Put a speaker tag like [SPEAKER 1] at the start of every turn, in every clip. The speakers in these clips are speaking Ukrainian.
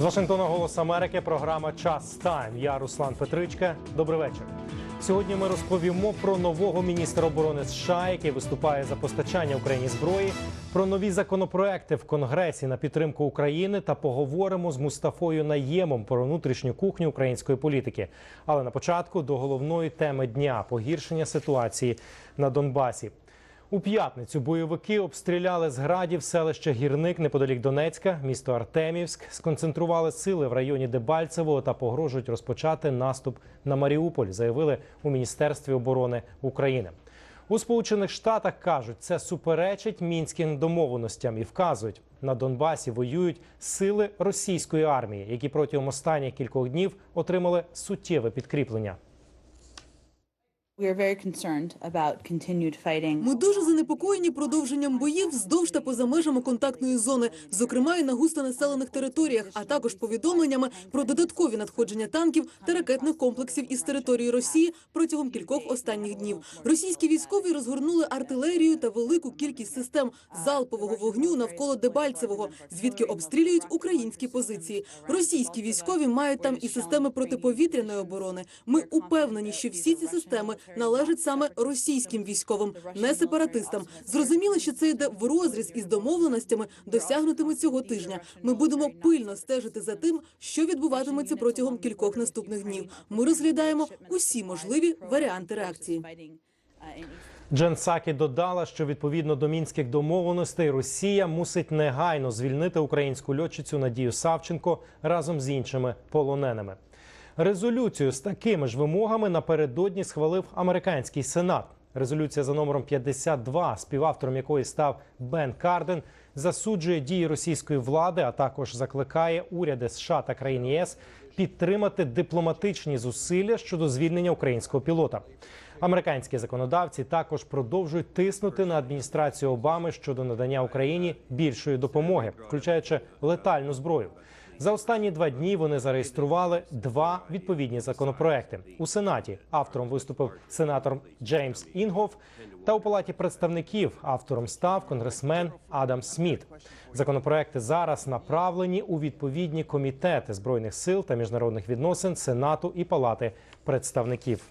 [SPEAKER 1] З Вашингтона Голос Америки. Програма Час Тайм. Я Руслан Петричка. Добрий вечір. Сьогодні ми розповімо про нового міністра оборони США, який виступає за постачання Україні зброї, про нові законопроекти в Конгресі на підтримку України та поговоримо з Мустафою Наємом про внутрішню кухню української політики. Але на початку до головної теми дня погіршення ситуації на Донбасі. У п'ятницю бойовики обстріляли з градів селище Гірник неподалік Донецька, місто Артемівськ, сконцентрували сили в районі Дебальцевого та погрожують розпочати наступ на Маріуполь, заявили у Міністерстві оборони України. У Сполучених Штатах кажуть, це суперечить мінським домовленостям і вказують, на Донбасі воюють сили російської армії, які протягом останніх кількох днів отримали суттєве підкріплення.
[SPEAKER 2] Ми дуже занепокоєні продовженням боїв вздовж та поза межами контактної зони, зокрема і на густонаселених територіях, а також повідомленнями про додаткові надходження танків та ракетних комплексів із території Росії протягом кількох останніх днів. Російські військові розгорнули артилерію та велику кількість систем залпового вогню навколо Дебальцевого, звідки обстрілюють українські позиції. Російські військові мають там і системи протиповітряної оборони. Ми упевнені, що всі ці системи належать саме російським військовим, не сепаратистам. Зрозуміло, що це йде в розріз із домовленостями, досягнутими цього тижня. Ми будемо пильно стежити за тим, що відбуватиметься протягом кількох наступних днів. Ми розглядаємо усі можливі варіанти реакції.
[SPEAKER 1] Джен Сакі додала, що відповідно до мінських домовленостей Росія мусить негайно звільнити українську льотчицю Надію Савченко разом з іншими полоненими. Резолюцію з такими ж вимогами напередодні схвалив американський сенат. Резолюція за номером 52, співавтором якої став Бен Карден, засуджує дії російської влади, а також закликає уряди США та країн ЄС підтримати дипломатичні зусилля щодо звільнення українського пілота. Американські законодавці також продовжують тиснути на адміністрацію Обами щодо надання Україні більшої допомоги, включаючи летальну зброю. За останні два дні вони зареєстрували два відповідні законопроекти у сенаті. Автором виступив сенатор Джеймс Інгоф, та у палаті представників автором став конгресмен Адам Сміт. Законопроекти зараз направлені у відповідні комітети збройних сил та міжнародних відносин Сенату і Палати представників.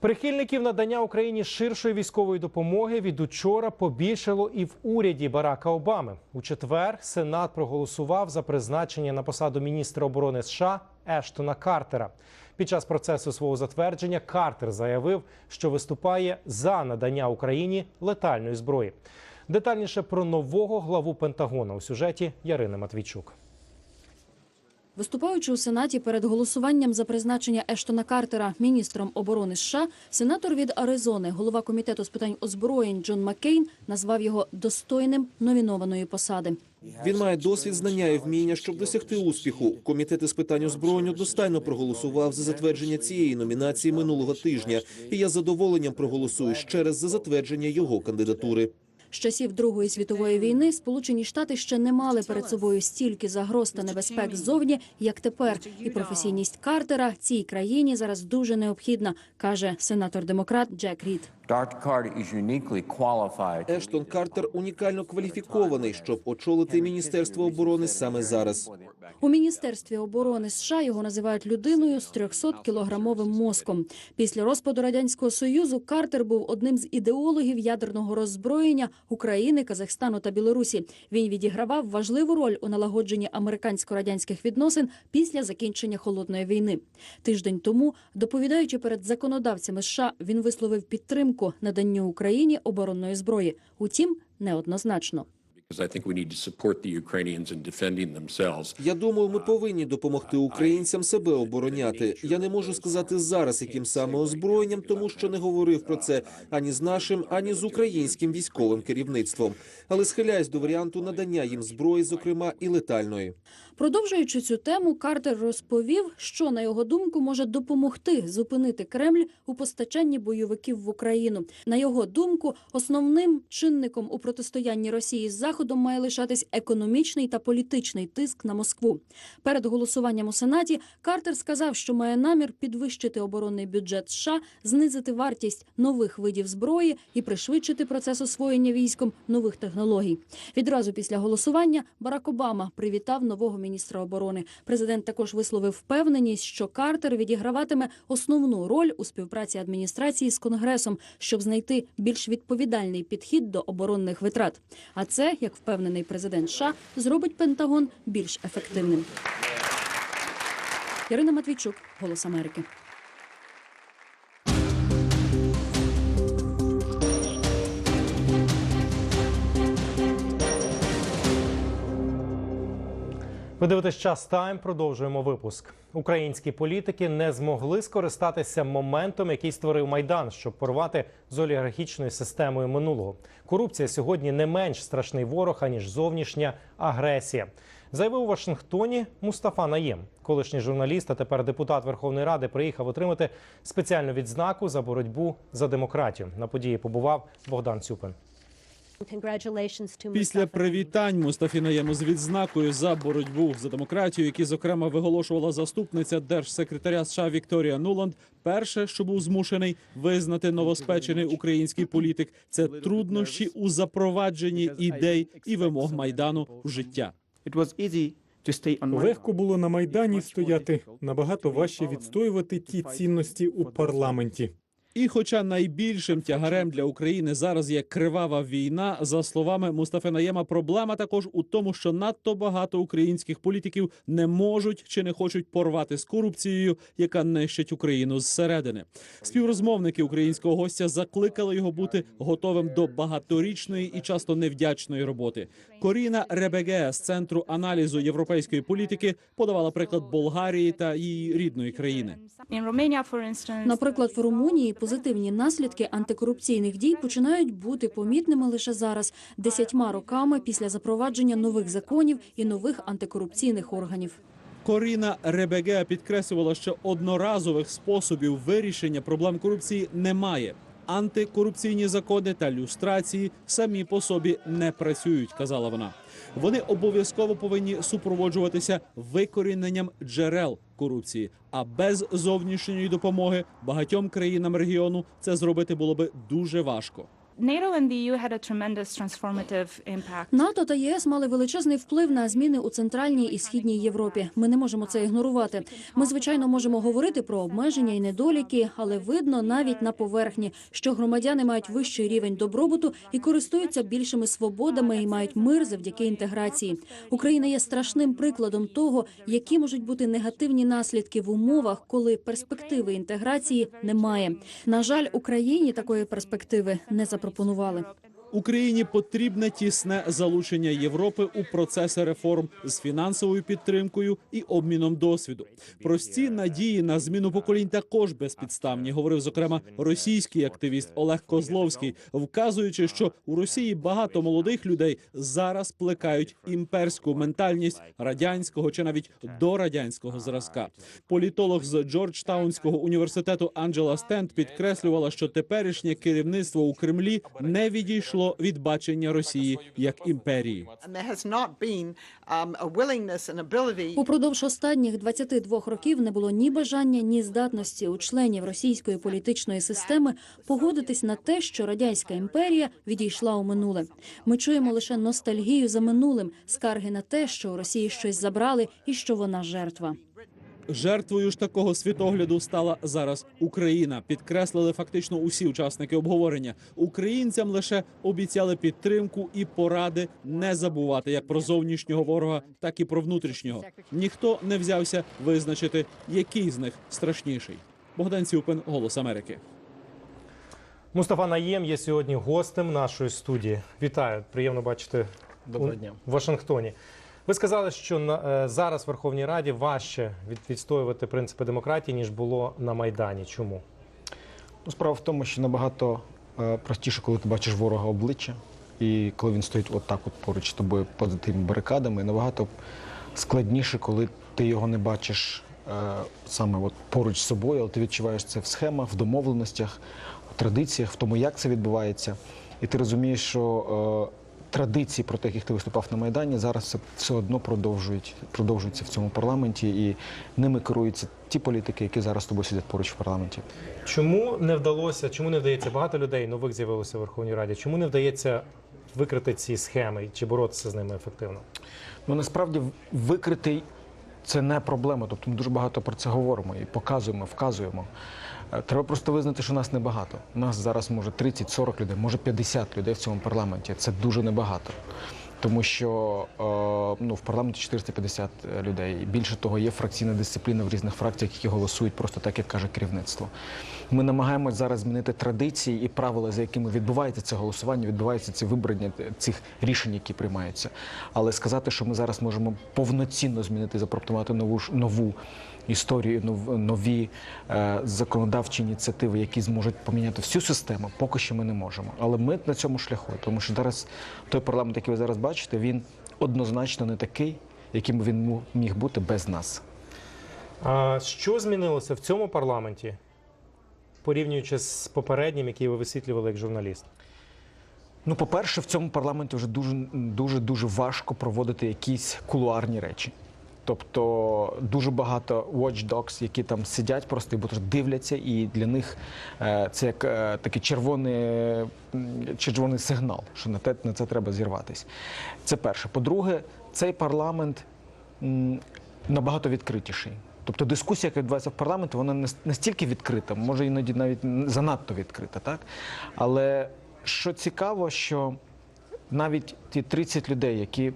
[SPEAKER 1] Прихильників надання Україні ширшої військової допомоги від учора побільшало і в уряді Барака Обами. У четвер Сенат проголосував за призначення на посаду міністра оборони США Ештона Картера. Під час процесу свого затвердження Картер заявив, що виступає за надання Україні летальної зброї. Детальніше про нового главу Пентагона у сюжеті Ярини Матвійчук.
[SPEAKER 3] Виступаючи у Сенаті перед голосуванням за призначення Ештона Картера міністром оборони США, сенатор від Аризони, голова комітету з питань озброєнь Джон Маккейн назвав його достойним номінованої посади.
[SPEAKER 4] Він має досвід, знання і вміння, щоб досягти успіху. Комітет із питань озброєння достайно проголосував за затвердження цієї номінації минулого тижня, і я з задоволенням проголосую ще раз за затвердження його кандидатури.
[SPEAKER 3] З часів Другої світової війни Сполучені Штати ще не мали перед собою стільки загроз та небезпек ззовні, як тепер. І професійність Картера цій країні зараз дуже необхідна, каже сенатор-демократ Джек Рід.
[SPEAKER 5] Dr. Carter is uniquely.
[SPEAKER 4] Ештон Картер унікально кваліфікований, щоб очолити міністерство оборони саме зараз.
[SPEAKER 3] У міністерстві оборони США його називають людиною з 300-кілограмовим мозком. Після розпаду радянського союзу Картер був одним з ідеологів ядерного роззброєння України, Казахстану та Білорусі. Він відігравав важливу роль у налагодженні американсько-радянських відносин після закінчення холодної війни. Тиждень тому, доповідаючи перед законодавцями США, він висловив підтримку наданню Україні оборонної зброї. Утім, неоднозначно.
[SPEAKER 4] Я думаю, ми повинні допомогти українцям себе обороняти. Я не можу сказати зараз, яким саме озброєнням, тому що не говорив про це ані з нашим, ані з українським військовим керівництвом. Але схиляюсь до варіанту надання їм зброї, зокрема і летальної.
[SPEAKER 3] Продовжуючи цю тему, Картер розповів, що на його думку може допомогти зупинити Кремль у постачанні бойовиків в Україну. На його думку, основним чинником у протистоянні Росії з Заходом має лишатись економічний та політичний тиск на Москву. Перед голосуванням у Сенаті Картер сказав, що має намір підвищити оборонний бюджет США, знизити вартість нових видів зброї і пришвидшити процес освоєння військом нових технологій. Відразу після голосування Барак Обама привітав нового міністра оборони. Президент також висловив впевненість, що Картер відіграватиме основну роль у співпраці адміністрації з конгресом, щоб знайти більш відповідальний підхід до оборонних витрат. А це, як впевнений президент США, зробить Пентагон більш ефективним. Ірина Матвійчук, Голос Америки.
[SPEAKER 1] Ви дивитесь час тайм. Продовжуємо випуск. Українські політики не змогли скористатися моментом, який створив майдан, щоб порвати з олігархічною системою минулого. Корупція сьогодні не менш страшний ворог аніж зовнішня агресія. Заявив у Вашингтоні Мустафа Наєм, колишній журналіст, а тепер депутат Верховної Ради, приїхав отримати спеціальну відзнаку за боротьбу за демократію. На події побував Богдан Цюпин.
[SPEAKER 6] Після привітань Мустафі Наєму з відзнакою за боротьбу за демократію, які зокрема виголошувала заступниця держсекретаря США Вікторія Нуланд, перше, що був змушений визнати новоспечений український політик, це труднощі у запровадженні ідей і вимог майдану в життя.
[SPEAKER 7] Легко було на майдані стояти набагато важче відстоювати ті цінності у парламенті.
[SPEAKER 6] І, хоча найбільшим тягарем для України зараз є кривава війна, за словами Мустафи Наєма, проблема також у тому, що надто багато українських політиків не можуть чи не хочуть порвати з корупцією, яка нищить Україну зсередини. Співрозмовники українського гостя закликали його бути готовим до багаторічної і часто невдячної роботи. Коріна Ребеге з центру аналізу європейської політики подавала приклад Болгарії та її рідної країни.
[SPEAKER 3] Наприклад, в Румунії позитивні наслідки антикорупційних дій починають бути помітними лише зараз, десятьма роками після запровадження нових законів і нових антикорупційних органів.
[SPEAKER 6] Коріна Ребеге підкреслювала, що одноразових способів вирішення проблем корупції немає. Антикорупційні закони та люстрації самі по собі не працюють, казала вона. Вони обов'язково повинні супроводжуватися викоріненням джерел корупції. А без зовнішньої допомоги багатьом країнам регіону це зробити було би дуже важко.
[SPEAKER 8] Impact.
[SPEAKER 3] НАТО та ЄС мали величезний вплив на зміни у центральній і східній Європі. Ми не можемо це ігнорувати. Ми звичайно можемо говорити про обмеження і недоліки, але видно навіть на поверхні, що громадяни мають вищий рівень добробуту і користуються більшими свободами і мають мир завдяки інтеграції. Україна є страшним прикладом того, які можуть бути негативні наслідки в умовах, коли перспективи інтеграції немає. На жаль, Україні такої перспективи не запропонували.
[SPEAKER 6] Україні потрібне тісне залучення Європи у процеси реформ з фінансовою підтримкою і обміном досвіду. Прості надії на зміну поколінь також безпідставні, говорив зокрема російський активіст Олег Козловський, вказуючи, що у Росії багато молодих людей зараз плекають імперську ментальність радянського чи навіть дорадянського зразка. Політолог з Джорджтаунського університету Анджела Стенд підкреслювала, що теперішнє керівництво у Кремлі не відійшло від бачення Росії як імперії.
[SPEAKER 3] Упродовж останніх 22 років не було ні бажання, ні здатності у членів російської політичної системи погодитись на те, що радянська імперія відійшла у минуле. Ми чуємо лише ностальгію за минулим, скарги на те, що у Росії щось забрали і що вона жертва.
[SPEAKER 6] Жертвою ж такого світогляду стала зараз Україна. Підкреслили фактично усі учасники обговорення. Українцям лише обіцяли підтримку і поради не забувати як про зовнішнього ворога, так і про внутрішнього. Ніхто не взявся визначити, який з них страшніший. Богдан Цюпин, Голос Америки.
[SPEAKER 1] Мустафа Наєм є сьогодні гостем нашої студії. Вітаю, приємно бачити
[SPEAKER 9] Доброго
[SPEAKER 1] у
[SPEAKER 9] дня.
[SPEAKER 1] Вашингтоні. Ви сказали, що на, е, зараз в Верховній Раді важче від, відстоювати принципи демократії, ніж було на Майдані. Чому?
[SPEAKER 9] Ну, справа в тому, що набагато е, простіше, коли ти бачиш ворога обличчя, і коли він стоїть отак от поруч з тобою поза тими барикадами, набагато складніше, коли ти його не бачиш е, саме от поруч з собою, але ти відчуваєш це в схемах, в домовленостях, в традиціях, в тому, як це відбувається. І ти розумієш, що традиції, проти яких ти виступав на Майдані, зараз все, все одно продовжують, продовжуються в цьому парламенті, і ними керуються ті політики, які зараз з тобою сидять поруч в парламенті.
[SPEAKER 1] Чому не вдалося, чому не вдається багато людей нових з'явилося в Верховній Раді? Чому не вдається викрити ці схеми чи боротися з ними ефективно?
[SPEAKER 9] Ну насправді викритий це не проблема. Тобто ми дуже багато про це говоримо і показуємо, вказуємо. Е, Треба просто визнати, що нас небагато. У нас зараз може 30-40 людей, може 50 людей в цьому парламенті. Це дуже небагато. Тому що е, ну, в парламенті 450 людей. Більше того, є фракційна дисципліна в різних фракціях, які голосують просто так, як каже керівництво. Ми намагаємось зараз змінити традиції і правила, за якими відбувається це голосування, відбувається ці вибрання цих рішень, які приймаються. Але сказати, що ми зараз можемо повноцінно змінити, запропонувати нову нову історію, нов- нові е, законодавчі ініціативи, які зможуть поміняти всю систему, поки що ми не можемо. Але ми на цьому шляху, тому що зараз той парламент, який ви зараз бачите, він однозначно не такий, яким він міг бути без нас.
[SPEAKER 1] А що змінилося в цьому парламенті, порівнюючи з попереднім, який ви висвітлювали як журналіст?
[SPEAKER 9] Ну, по-перше, в цьому парламенті вже дуже дуже дуже важко проводити якісь кулуарні речі. Тобто дуже багато watchdogs, які там сидять, просто і дивляться, і для них е, це як е, такий червоний, червоний сигнал, що на те на це треба зірватися. Це перше. По-друге, цей парламент набагато відкритіший. Тобто дискусія, яка відбувається в парламенті, вона настільки відкрита, може іноді навіть занадто відкрита, так? Але що цікаво, що навіть ті 30 людей, які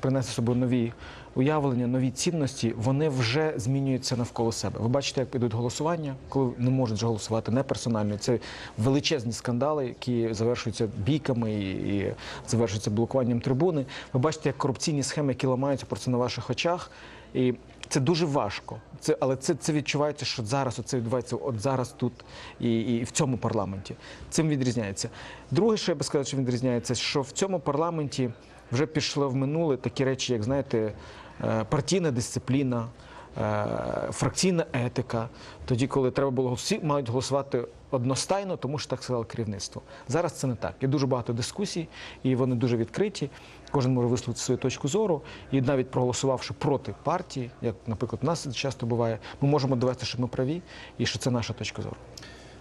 [SPEAKER 9] принесли собою нові уявлення, нові цінності, вони вже змінюються навколо себе. Ви бачите, як підуть голосування, коли не можуть голосувати не персонально. Це величезні скандали, які завершуються бійками і, завершуються блокуванням трибуни. Ви бачите, як корупційні схеми, які ламаються просто на ваших очах. І це дуже важко. Це, але це, це відчувається, що зараз це відбувається от зараз тут і, і в цьому парламенті. Цим відрізняється. Друге, що я би сказав, що відрізняється, що в цьому парламенті вже пішло в минуле такі речі, як знаєте, е, партійна дисципліна. е, Фракційна етика, тоді, коли треба було всі мають голосувати одностайно, тому що так сказало керівництво. Зараз це не так. Є дуже багато дискусій, і вони дуже відкриті. Кожен може висловити свою точку зору, і навіть проголосувавши проти партії, як, наприклад, у нас часто буває, ми можемо довести, що ми праві і що це наша точка зору.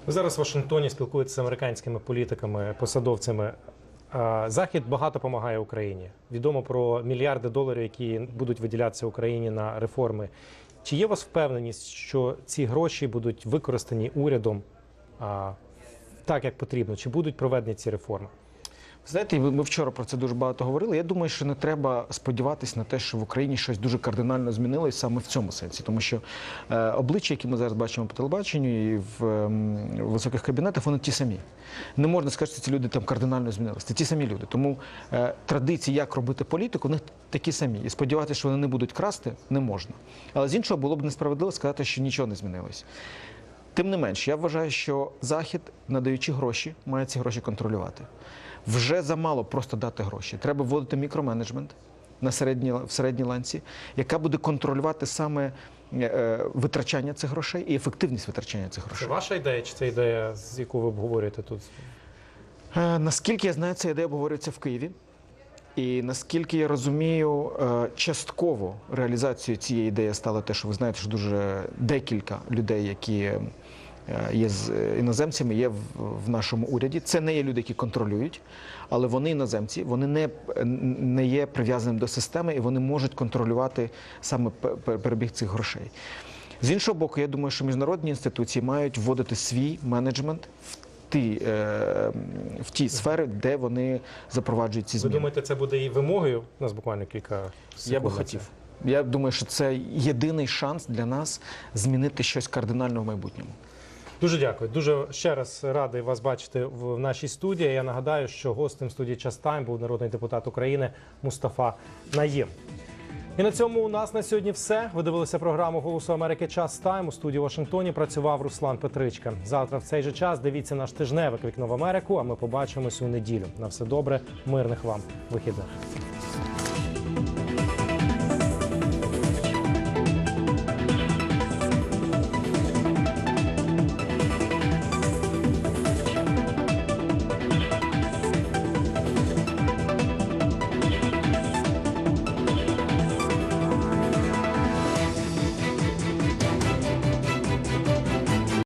[SPEAKER 1] Зараз в Вашингтоні спілкуєтеся з американськими політиками, посадовцями. Захід багато допомагає Україні. Відомо про мільярди доларів, які будуть виділятися Україні на реформи. Чи є у вас впевненість, що ці гроші будуть використані урядом так, як потрібно? Чи будуть проведені ці реформи?
[SPEAKER 9] Знаєте, ми вчора про це дуже багато говорили. Я думаю, що не треба сподіватися на те, що в Україні щось дуже кардинально змінилось саме в цьому сенсі, тому що е, обличчя, які ми зараз бачимо по телебаченню і в ем, високих кабінетах, вони ті самі. Не можна сказати, що ці люди там кардинально змінилися. Це ті самі люди. Тому е, традиції, як робити політику, них такі самі. І сподіватися, що вони не будуть красти, не можна. Але з іншого було б несправедливо сказати, що нічого не змінилось. Тим не менш, я вважаю, що Захід, надаючи гроші, має ці гроші контролювати. Вже замало просто дати гроші. Треба вводити мікроменеджмент на середній, в середній ланці, яка буде контролювати саме е, витрачання цих грошей і ефективність витрачання цих
[SPEAKER 1] Це
[SPEAKER 9] грошей.
[SPEAKER 1] ваша ідея, чи це ідея, з яку ви обговорюєте тут?
[SPEAKER 9] Е, Наскільки я знаю, ця ідея обговорюється в Києві. І наскільки я розумію, е, частково реалізацією цієї ідеї стало те, що ви знаєте, що дуже декілька людей, які е, є з е, іноземцями, є в, нашому уряді. Це не є люди, які контролюють, але вони іноземці, вони не, не є прив'язаними до системи і вони можуть контролювати саме пе- пе- перебіг цих грошей. З іншого боку, я думаю, що міжнародні інституції мають вводити свій менеджмент в ті, е, в ті сфери, де вони запроваджують ці
[SPEAKER 1] Ви думаєте, це буде і вимогою? У нас буквально кілька секунд.
[SPEAKER 9] Я би хотів. Я думаю, що це єдиний шанс для нас змінити щось кардинально в майбутньому.
[SPEAKER 1] Дуже дякую. Дуже ще раз радий вас бачити в нашій студії. Я нагадаю, що гостем студії Час був народний депутат України Мустафа Наєм. І на цьому у нас на сьогодні все. Ви дивилися програму Голосу Америки Час Тайм. У студії Вашингтоні працював Руслан Петричка. Завтра в цей же час дивіться наш тижневик вікно в Америку. А ми побачимось у неділю. На все добре, мирних вам вихідних.